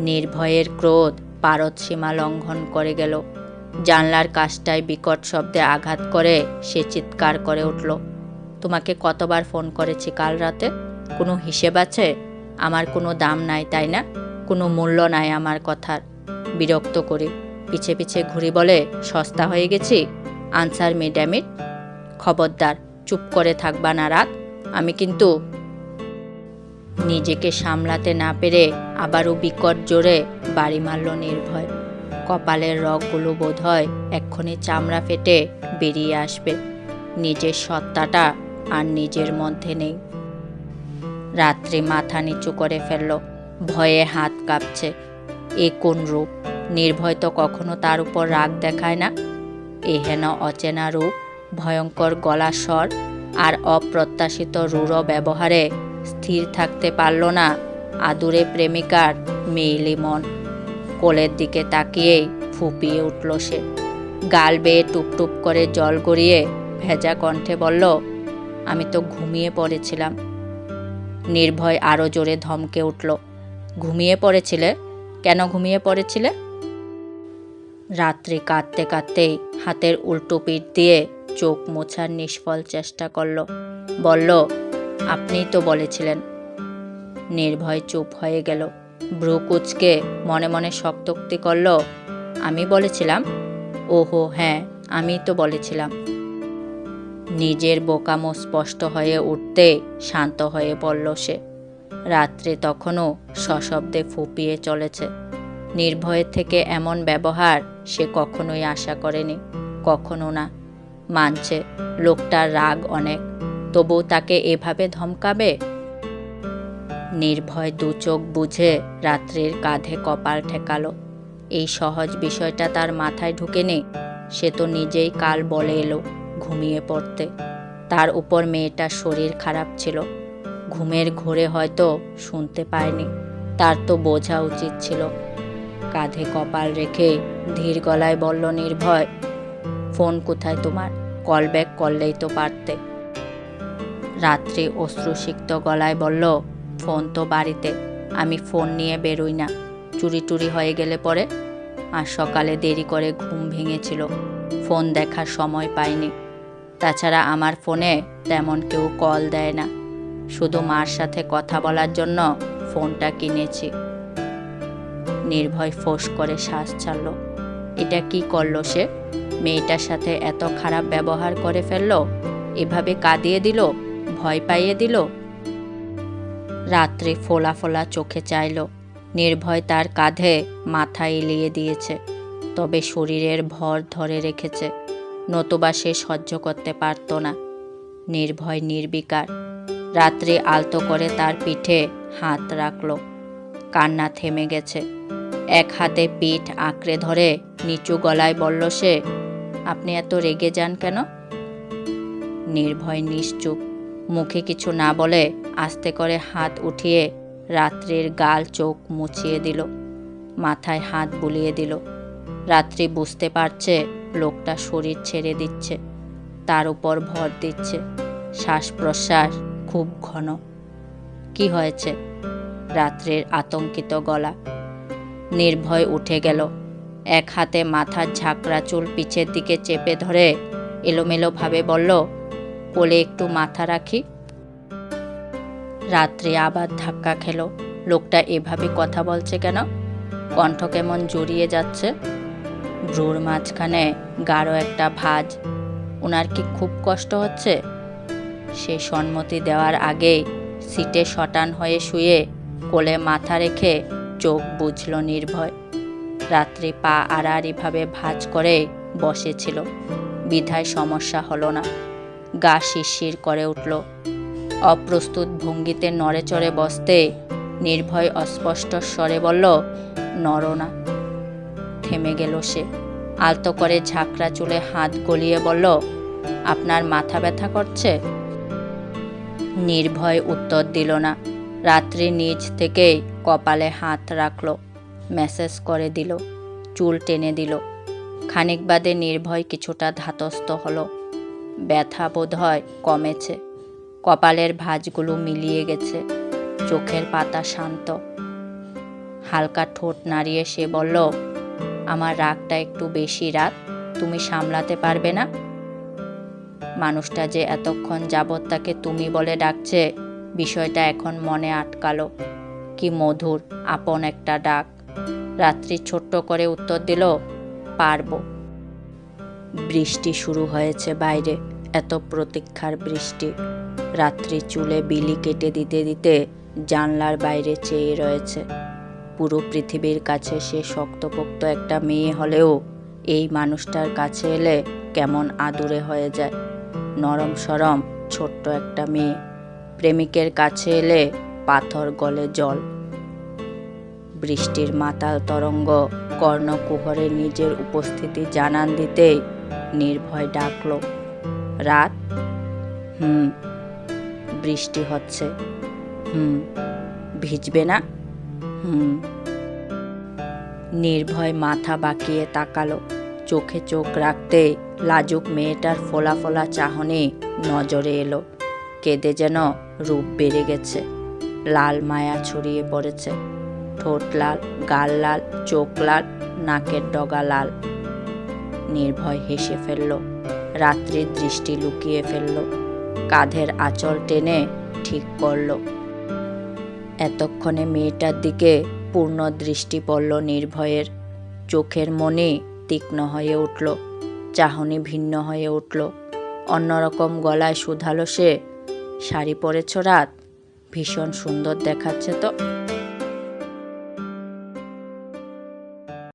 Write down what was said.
নির্ভয়ের ক্রোধ পারদ সীমা লঙ্ঘন করে গেল। জানলার কাজটায় বিকট শব্দে আঘাত করে সে চিৎকার করে উঠল। তোমাকে কতবার ফোন করেছি কাল রাতে? কোনো হিসেব আছে? আমার কোনো দাম নাই, তাই না? কোনো মূল্য নাই আমার কথার। বিরক্ত করি। পিছে পিছে ঘুরি বলে, সস্তা হয়ে গেছি? আনসার মি ড্যামিট খবরদার, চুপ করে থাকবা না রাত। আমি কিন্তু নিজেকে সামলাতে না পেরে আবারও বিকট জোরে বাড়ি মারল নির্ভয়। কপালের রগগুলো বোধ হয় এক্ষুনি চামড়া ফেটে বেরিয়ে আসবে। নিজের সত্তাটা আর নিজের মধ্যে নেই। রাত্রি মাথা নিচু করে ফেলল। ভয়ে হাত কাঁপছে। এ কোন রূপ? নির্ভয় তো কখনো তার উপর রাগ দেখায় না। এ হেন অচেনা রূপ, ভয়ঙ্কর গলা স্বর আর অপ্রত্যাশিত রূঢ় ব্যবহারে স্থির থাকতে পারল না। আদুরে প্রেমিকার মেইলি মন। কোলের দিকে তাকিয়েই ফুপিয়ে উঠল সে। গাল বেয়ে টুপটুপ করে জল গড়িয়ে ভেজা কণ্ঠে বলল, আমি তো ঘুমিয়ে পড়েছিলাম। নির্ভয় আরও জোরে ধমকে উঠল, ঘুমিয়ে পড়েছিলে? কেন ঘুমিয়ে পড়েছিলে? রাত্রি কাঁদতে কাঁদতেই হাতের উল্টো পিঠ দিয়ে চোখ মোছার নিষ্ফল চেষ্টা করল। বলল আপনিই তো বলেছিলেন। নির্ভয় চুপ হয়ে গেল। ভ্রু কুচকে মনে মনে শক্তোক্তি করল, আমি বলেছিলাম? ওহো হ্যাঁ আমি তো বলেছিলাম। নিজের বোকামো স্পষ্ট হয়ে উঠতে শান্ত হয়ে পড়ল সে। রাত্রে তখনও সশব্দে ফুপিয়ে চলেছে। নির্ভয়ের থেকে এমন ব্যবহার সে কখনোই আশা করেনি, কখনো না। মানছে, লোকটার রাগ অনেক। তবু তাকে এভাবে ধমকাবে? নির্ভয় দু চোখ বুঝে রাত্রির কাঁধে কপাল ঠেকালো। এই সহজ বিষয়টা তার মাথায় ঢুকেনি। সে তো নিজেই কাল বলে এলো ঘুমিয়ে পড়তে। তার উপর মেয়েটার শরীর খারাপ ছিল। ঘুমের ঘোরে হয়তো শুনতে পায়নি। তার তো বোঝা উচিত ছিল। কাঁধে কপাল রেখে ধীর গলায় বলল, নির্ভয়, ফোন কোথায় তোমার? কল ব্যাক করলেই তো পারতে। রাত্রি অশ্রুসিক্ত গলায় বলল, ফোন তো বাড়িতে, আমি ফোন নিয়ে বেরোই না। চুরি টুরি হয়ে গেলে পরে? আর সকালে দেরি করে ঘুম ভেঙেছিল। ফোন দেখার সময় পাইনি। তাছাড়া আমার ফোনে তেমন কেউ কল দেয় না। শুধু মার সাথে কথা বলার জন্য ফোনটা কিনেছি। নির্ভয় ফোঁস করে শ্বাস ছাড়ল। এটা কি করল সে? মেয়েটার সাথে এত খারাপ ব্যবহার করে ফেলল? এভাবে কাঁদিয়ে দিল? ভয় পাইয়ে দিল। রাত্রে ফোলা ফোলা চোখে চাইল। নির্ভয় তার কাঁধে মাথা এলিয়ে দিয়েছে। তবে শরীরের ভর ধরে রেখেছে। নতুবা সে সহ্য করতে পারত না। নির্ভয় নির্বিকার। রাত্রে আলতো করে তার পিঠে হাত রাখল। কান্না থেমে গেছে। এক হাতে পিঠ আঁকড়ে ধরে নিচু গলায় বলল সে, আপনি এত রেগে যান কেন? নির্ভয় নিশ্চুপ। মুখে কিছু না বলে আস্তে করে হাত উঠিয়ে রাত্রির গাল চোখ মুছিয়ে দিল, মাথায় হাত বুলিয়ে দিল। রাত্রি বুঝতে পারছে লোকটা শরীর ছেড়ে দিচ্ছে, তার উপর ভর দিচ্ছে শ্বাস প্রশ্বাস খুব ঘন। কি হয়েছে? রাত্রের আতঙ্কিত গলা। নির্ভয় উঠে গেল, এক হাতে মাথার ঝাঁকড়া চুল পিছের দিকে চেপে ধরে এলোমেলোভাবে বলল কোলে একটু মাথা রাখি। রাত্রে আবার ধাক্কা খেলো। লোকটা এভাবে কথা বলছে কেন? কণ্ঠ কেমন জড়িয়ে যাচ্ছে। ভ্রুর মাঝখানে গাঢ় একটা ভাঁজ। ওনার কি খুব কষ্ট হচ্ছে? সে সম্মতি দেওয়ার আগেই সিটে শটান হয়ে শুয়ে কোলে মাথা রেখে চোখ বুঝল নির্ভয়। রাত্রি পা আড়াআড়িভাবে ভাঁজ করে বসেছিল। বিধায় সমস্যা হলো না। গা শিরশির করে উঠল। অপ্রস্তুত ভঙ্গিতে নড়ে চড়ে বসতে নির্ভয় অস্পষ্ট স্বরে বলল, নড়ো না। থেমে গেল সে। আলতো করে ঝাঁকড়া চুলে হাত গলিয়ে বলল, আপনার মাথা ব্যথা করছে? নির্ভয় উত্তর দিল না। রাত্রি নিজ থেকেই কপালে হাত রাখল, মেসেজ করে দিল, চুল টেনে দিল। খানিক বাদে নির্ভয় কিছুটা ধাতস্থ হলো। ব্যথা বোধ হয় কমেছে। কপালের ভাঁজগুলো মিলিয়ে গেছে। চোখের পাতা শান্ত। হালকা ঠোঁট নাড়িয়ে সে বলল, আমার রাগটা একটু বেশি রাত তুমি সামলাতে পারবে না? মানুষটা যে এতক্ষণ যাবৎ তাকে তুমি বলে ডাকছে, বিষয়টা এখন মনে আটকালো। কি মধুর, আপন একটা ডাক। রাত্রি ছোট্ট করে উত্তর দিল, পারব। বৃষ্টি শুরু হয়েছে বাইরে। এত প্রতীক্ষার বৃষ্টি। রাত্রি চুলে বিলি কেটে দিতে দিতে জানলার বাইরে চেয়ে রয়েছে। পুরো পৃথিবীর কাছে সে শক্তপোক্ত একটা মেয়ে হলেও এই মানুষটার কাছে এলে কেমন আদুরে হয়ে যায়। নরম সরম ছোট্ট একটা মেয়ে। প্রেমিকের কাছে এলে পাথর গলে জল। বৃষ্টির মাতাল তরঙ্গ কর্ণকুহরে নিজের উপস্থিতি জানান দিতেই নির্ভয় ডাকলো। রাত? হুম, বৃষ্টি হচ্ছে। হুম, ভিজবে না? হুম। নির্ভয় মাথা বাঁকিয়ে তাকালো। চোখে চোখ রাখতে লাজুক মেয়েটার ফোলা ফোলা চাহনি নজরে এলো। কেঁদে যেন রূপ বেড়ে গেছে। লাল মায়া ছড়িয়ে পড়েছে। ঠোঁট লাল, গাল লাল, চোখ লাল, নাকের ডগা লাল। নির্ভয় হেসে ফেলল, রাত্রির দৃষ্টি লুকিয়ে ফেলল, কাঁধের আঁচল টেনে ঠিক করল। এতক্ষণে মেয়েটার দিকে পূর্ণ দৃষ্টি পড়ল নির্ভয়ের, চোখের মনে তীক্ষ্ণ হয়ে উঠল, চাহনি ভিন্ন হয়ে উঠল, অন্যরকম গলায় শুধালো সে, শাড়ি পরেছ রাত? ভীষণ সুন্দর দেখাচ্ছে তো।